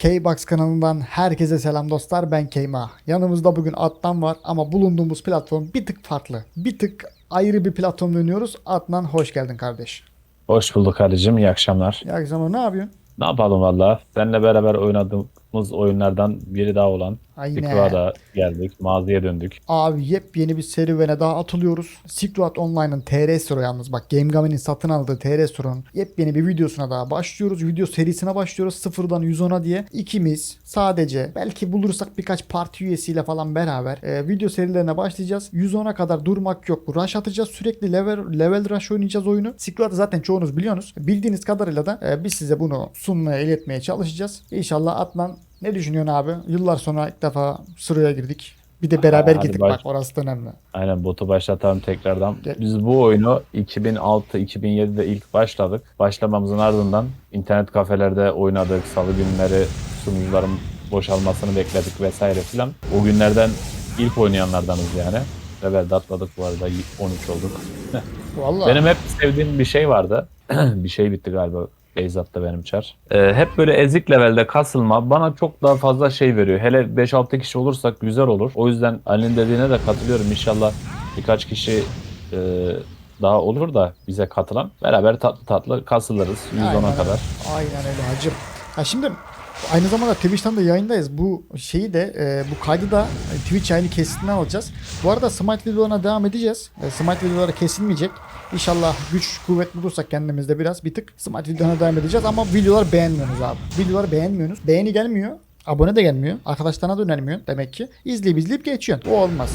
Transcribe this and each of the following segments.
K-Box kanalından herkese selam dostlar ben Keyma. Yanımızda bugün Adnan var ama bulunduğumuz platform bir tık farklı. Bir tık ayrı bir platform dönüyoruz. Adnan hoş geldin kardeş. Hoş bulduk Ali'cim. İyi akşamlar. Ya zaman ne yapıyorsun? Ne yapalım valla? Seninle beraber oynadığımız oyunlardan biri daha olan. Sikva'da geldik. Maziye döndük. Abi yepyeni bir serüvene daha atılıyoruz. Silk Road Online'ın TR Store yalnız bak Game satın aldığı TR Store'un yepyeni bir videosuna daha başlıyoruz. Video serisine başlıyoruz sıfırdan 110'a diye. İkimiz sadece belki bulursak birkaç parti üyesiyle falan beraber e, video serilerine başlayacağız. 110'a kadar durmak yok. Rush atacağız sürekli level, level rush oynayacağız oyunu. Silk Road'u zaten çoğunuz biliyorsunuz. Bildiğiniz kadarıyla da e, biz size bunu sunmaya iletmeye çalışacağız. İnşallah Atlan ne düşünüyorsun abi? Yıllar sonra ilk defa sıraya girdik. Bir de beraber Hadi gittik baş- bak orası da önemli. Aynen botu başlatalım tekrardan. Gel. Biz bu oyunu 2006-2007'de ilk başladık. Başlamamızın ardından internet kafelerde oynadık. Salı günleri sunucuların boşalmasını bekledik vesaire filan. O günlerden ilk oynayanlardanız yani. Evet atladık bu arada 13 olduk. Vallahi. Benim hep sevdiğim bir şey vardı. bir şey bitti galiba. Beyzat'ta benim çar. Ee, hep böyle ezik levelde kasılma bana çok daha fazla şey veriyor. Hele 5-6 kişi olursak güzel olur. O yüzden Ali'nin dediğine de katılıyorum. İnşallah birkaç kişi e, daha olur da bize katılan. Beraber tatlı tatlı kasılırız 110'a Aynen. kadar. Aynen öyle hacım. Ha şimdi aynı zamanda Twitch'ten de yayındayız. Bu şeyi de e, bu kaydı da Twitch yayını kesitinden alacağız. Bu arada Smite videolarına devam edeceğiz. E, Smite videoları kesilmeyecek. İnşallah güç kuvvet bulursak kendimizde biraz bir tık Smite videolarına devam edeceğiz ama videoları beğenmiyorsunuz abi. Videoları beğenmiyorsunuz. Beğeni gelmiyor. Abone de gelmiyor. Arkadaşlarına da önermiyor demek ki. İzleyip izleyip geçiyorsun. O olmaz.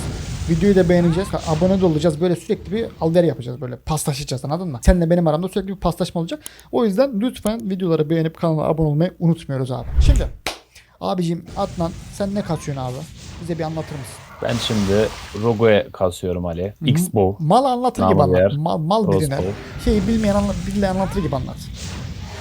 Videoyu da beğeneceğiz. Abone de olacağız. Böyle sürekli bir alver yapacağız. Böyle paslaşacağız anladın mı? Seninle benim aramda sürekli bir paslaşma olacak. O yüzden lütfen videoları beğenip kanala abone olmayı unutmuyoruz abi. Şimdi abicim Adnan sen ne kasıyorsun abi? Bize bir anlatır mısın? Ben şimdi Rogo'ya kasıyorum Ali. X-Bow. Mal anlatır gibi anlat. Mal, mal birine. Şeyi bilmeyen anla, biriyle anlatır gibi anlat.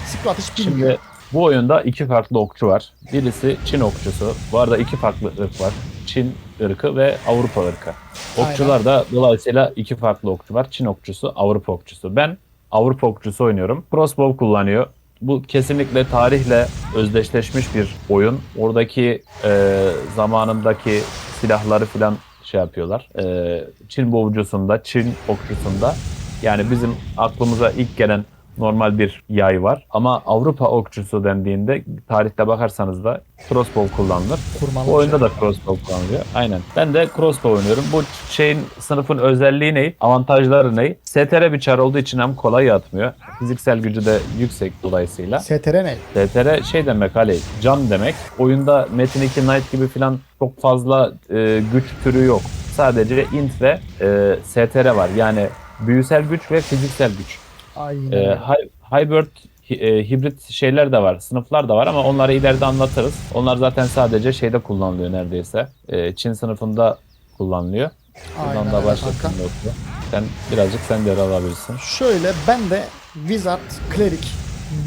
Siklat hiç bilmiyor. Şimdi bu oyunda iki farklı okçu var. Birisi Çin okçusu. Bu arada iki farklı ırk var. Çin ırkı ve Avrupa ırkı. Okçular da dolayısıyla iki farklı okçu var. Çin okçusu, Avrupa okçusu. Ben Avrupa okçusu oynuyorum. Crossbow kullanıyor. Bu kesinlikle tarihle özdeşleşmiş bir oyun. Oradaki e, zamanındaki silahları falan şey yapıyorlar. E, Çin bovucusunda, Çin okçusunda yani bizim aklımıza ilk gelen normal bir yay var. Ama Avrupa okçusu dendiğinde tarihte bakarsanız da crossbow kullanılır. Kurmalı Bu oyunda şey. da crossbow kullanılıyor. Aynen. Ben de crossbow oynuyorum. Bu şeyin sınıfın özelliği ne? Avantajları ne? STR bir çar olduğu için hem kolay atmıyor. Fiziksel gücü de yüksek dolayısıyla. STR ne? STR şey demek Ali, can demek. Oyunda Metin 2 Knight gibi falan çok fazla e, güç türü yok. Sadece int ve e, STR var. Yani büyüsel güç ve fiziksel güç. Aynen. E, hy- hybrid e, hibrit şeyler de var, sınıflar da var ama onları ileride anlatırız. Onlar zaten sadece şeyde kullanılıyor neredeyse. E, Çin sınıfında kullanılıyor. Aynen da öyle başlasın. Sen birazcık sen de yer alabilirsin. Şöyle ben de Wizard Cleric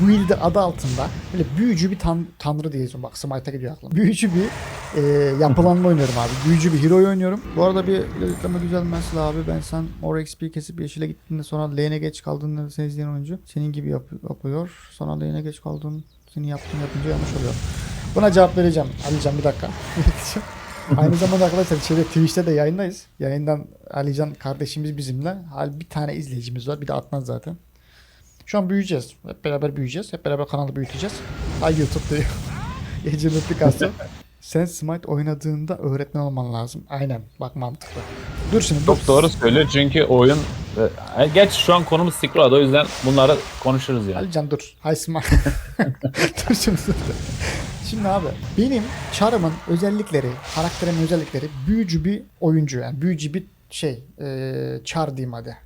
build adı altında böyle büyücü bir tan tanrı diye yazıyorum. Bak Smite'a gidiyor aklım. Büyücü bir e, yapılanma oynuyorum abi. Büyücü bir hero oynuyorum. Bu arada bir yükleme düzelmesi abi. Ben sen Mor XP kesip yeşile gittiğinde sonra lane'e geç kaldığında seni izleyen oyuncu senin gibi yap- yapıyor. Sonra lane'e geç kaldığın senin yaptığın yapınca yanlış oluyor. Buna cevap vereceğim. Alican bir dakika. Aynı zamanda arkadaşlar şeyde Twitch'te de yayındayız. Yayından Alican kardeşimiz bizimle. Hal bir tane izleyicimiz var. Bir de Adnan zaten. Şu an büyüyeceğiz. Hep beraber büyüyeceğiz. Hep beraber kanalı büyüteceğiz. Ay YouTube diyor. Gece notifikasyon. Sen Smite oynadığında öğretmen olman lazım. Aynen. Bak mantıklı. Dur şimdi. dur. Çok doğru söylüyor çünkü oyun e, geç şu an konumuz Silk o yüzden bunları konuşuruz yani. Alican dur. Hay Smite. dur şimdi. dur. Şimdi abi benim çarımın özellikleri, karakterimin özellikleri büyücü bir oyuncu yani büyücü bir şey, e, çar diyeyim hadi.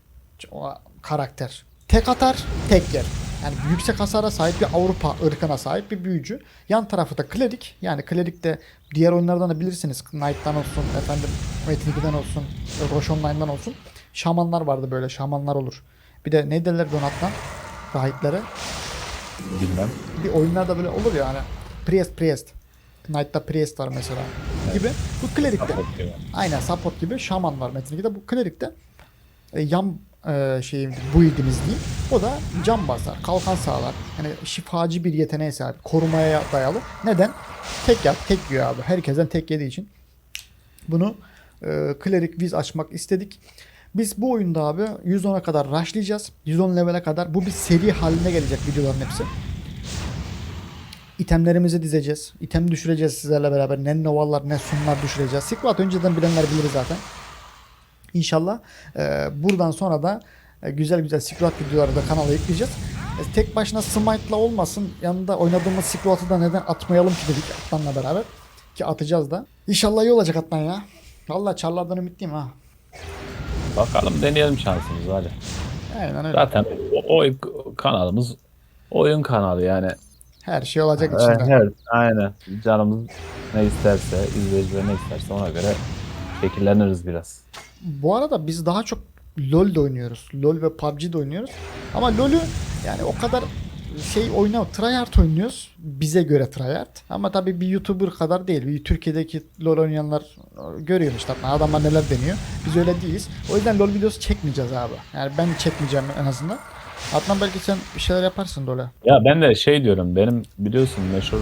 O karakter. Tek atar, tek yer. Yani yüksek hasara sahip bir Avrupa ırkına sahip bir büyücü. Yan tarafı da klerik. Yani klerik de diğer oyunlardan da bilirsiniz. Knight'tan olsun, efendim Metin 2'den olsun, Roche Online'dan olsun. Şamanlar vardı böyle, şamanlar olur. Bir de ne derler donattan? Rahiplere Bilmem. bir oyunlarda böyle olur ya hani Priest Priest. Knight'ta Priest var mesela gibi. Bu Cleric'te. Aynen support gibi şaman var Metin 2'de. Bu Cleric'te e, yan e, şeyim build'imiz diyeyim. O da can basar, kalkan sağlar. Yani şifacı bir yeteneğe sahip. Korumaya dayalı. Neden? Tek yap, tek yiyor abi. Herkesten tek yediği için. Bunu e, Cleric Viz açmak istedik. Biz bu oyunda abi 110'a kadar rushlayacağız. 110 level'e kadar. Bu bir seri haline gelecek videoların hepsi. İtemlerimizi dizeceğiz. İtem düşüreceğiz sizlerle beraber. Ne novalar ne sunlar düşüreceğiz. Squat önceden bilenler bilir zaten. İnşallah e, buradan sonra da e, güzel güzel Squat videoları da kanala yükleyeceğiz. E, tek başına Smite'la olmasın. Yanında oynadığımız Squat'ı da neden atmayalım ki dedik Atlan'la beraber. Ki atacağız da. İnşallah iyi olacak Atlan ya. Vallahi çarlardan ümitliyim ha. Bakalım deneyelim şansımızı hadi. Aynen öyle. Zaten o, o kanalımız oyun kanalı yani. Her şey olacak Evet, içinde. evet, aynen. Canımız ne isterse, izleyiciler ne isterse ona göre şekilleniriz biraz. Bu arada biz daha çok LoL de oynuyoruz. LoL ve PUBG de oynuyoruz. Ama LoL'ü yani o kadar şey oyna tryhard oynuyoruz. Bize göre tryhard. Ama tabii bir YouTuber kadar değil. Bir Türkiye'deki LoL oynayanlar görüyor işte. Adamlar neler deniyor. Biz öyle değiliz. O yüzden LoL videosu çekmeyeceğiz abi. Yani ben çekmeyeceğim en azından. Adnan belki sen bir şeyler yaparsın LoL'e. Ya ben de şey diyorum benim biliyorsun meşhur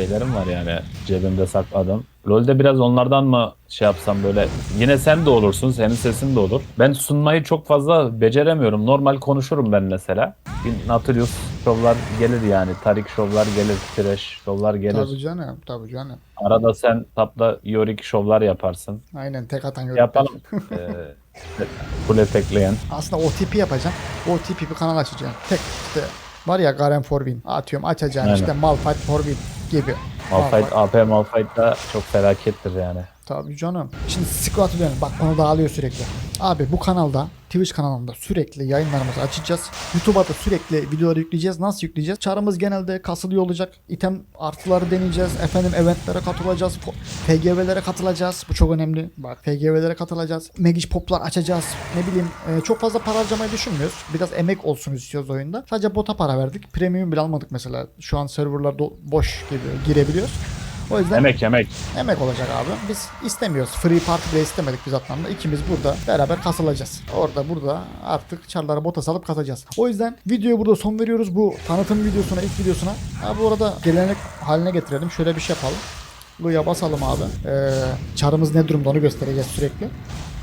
şeylerim var yani cebimde sakladım. LoL'de biraz onlardan mı şey yapsam böyle yine sen de olursun senin sesin de olur. Ben sunmayı çok fazla beceremiyorum. Normal konuşurum ben mesela. Bir Nautilus şovlar gelir yani. Tarik şovlar gelir. Trash şovlar gelir. Tabii canım. Tabii canım. Arada sen tapla Yorick şovlar yaparsın. Aynen tek atan yolu. Yapalım. ee, tekleyen. Aslında OTP yapacağım. OTP bir kanal açacağım. Tek işte var ya Garen Forbin atıyorum açacağım Aynen. işte Malphite Forbin gibi. Malphite, AP Malphite da çok felakettir yani. Tabii canım. Şimdi Squat'ı dönelim. Bak onu dağılıyor sürekli. Abi bu kanalda Twitch kanalında sürekli yayınlarımızı açacağız. YouTube'a da sürekli videoları yükleyeceğiz. Nasıl yükleyeceğiz? Çarımız genelde kasılıyor olacak. İtem artıları deneyeceğiz. Efendim eventlere katılacağız. FGV'lere katılacağız. Bu çok önemli. Bak FGV'lere katılacağız. Magic Pop'lar açacağız. Ne bileyim e, çok fazla para harcamayı düşünmüyoruz. Biraz emek olsun istiyoruz oyunda. Sadece bota para verdik. Premium bile almadık mesela. Şu an serverlar boş gibi girebiliyoruz. O yüzden Emek emek. Emek olacak abi. Biz istemiyoruz. Free party bile istemedik biz Atlan'da. İkimiz burada beraber kasılacağız. Orada burada artık çarlara bota salıp kasacağız. O yüzden videoyu burada son veriyoruz. Bu tanıtım videosuna, ilk videosuna. Ha, bu arada gelenek haline getirelim. Şöyle bir şey yapalım. Lu'ya basalım abi. Ee, çarımız ne durumda onu göstereceğiz sürekli.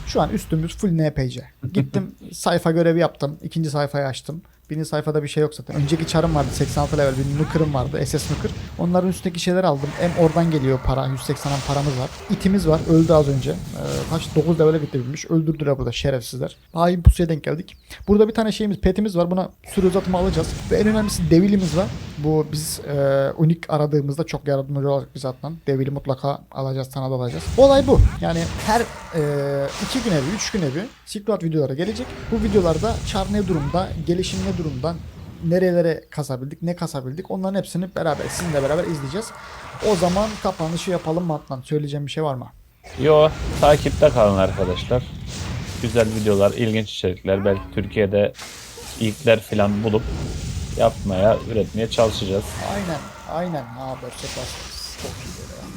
Şu an üstümüz full NPC. Gittim sayfa görevi yaptım. İkinci sayfayı açtım. Birinci sayfada bir şey yok zaten. Önceki çarım vardı 86 level bir nuker'ım vardı SS nuker. Onların üstündeki şeyler aldım. Hem oradan geliyor para 180'den paramız var. İtimiz var öldü az önce. Ee, kaç 9 level'e bitirilmiş. Öldürdüler burada şerefsizler. Hain pusuya denk geldik. Burada bir tane şeyimiz petimiz var. Buna sürü uzatımı alacağız. Ve en önemlisi devilimiz var. Bu biz e, unik aradığımızda çok yardımcı olacak biz zaten. Devili mutlaka alacağız sana da alacağız. Olay bu. Yani her e, iki güne bir, üç güne bir Silk videoları gelecek. Bu videolarda çar ne durumda, gelişim ne durumda, nerelere kasabildik, ne kasabildik onların hepsini beraber sizinle beraber izleyeceğiz. O zaman kapanışı yapalım mı Atlan? Söyleyeceğim bir şey var mı? Yo takipte kalın arkadaşlar. Güzel videolar, ilginç içerikler. Belki Türkiye'de ilkler falan bulup yapmaya, üretmeye çalışacağız. Aynen, aynen. Böyle çok iyi böyle ya.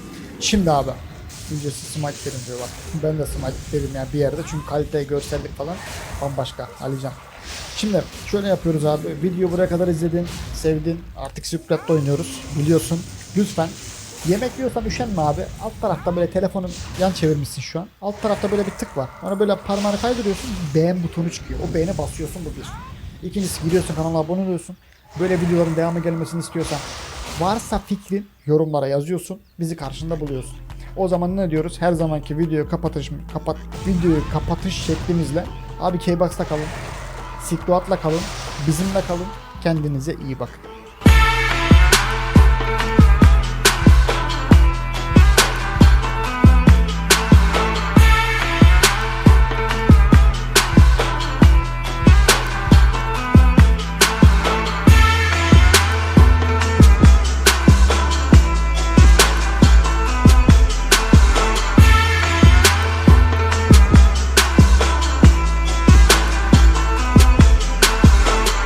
Şimdi abi. Ücretsiz smite derim diyor bak. Ben de smite derim yani bir yerde çünkü kalite, görsellik falan bambaşka. Alican. Şimdi şöyle yapıyoruz abi. Video buraya kadar izledin, sevdin. Artık Secret'te oynuyoruz. Biliyorsun. Lütfen Yemek yiyorsan üşenme abi. Alt tarafta böyle telefonun yan çevirmişsin şu an. Alt tarafta böyle bir tık var. Ona böyle parmağını kaydırıyorsun. Beğen butonu çıkıyor. O beğene basıyorsun bu bir. İkincisi giriyorsun kanala abone oluyorsun. Böyle videoların devamı gelmesini istiyorsan varsa fikrin yorumlara yazıyorsun. Bizi karşında buluyorsun. O zaman ne diyoruz? Her zamanki video kapatış kapat videoyu kapatış şeklimizle abi K-Box'ta kalın. Sikloat'la kalın. Bizimle kalın. Kendinize iyi bakın.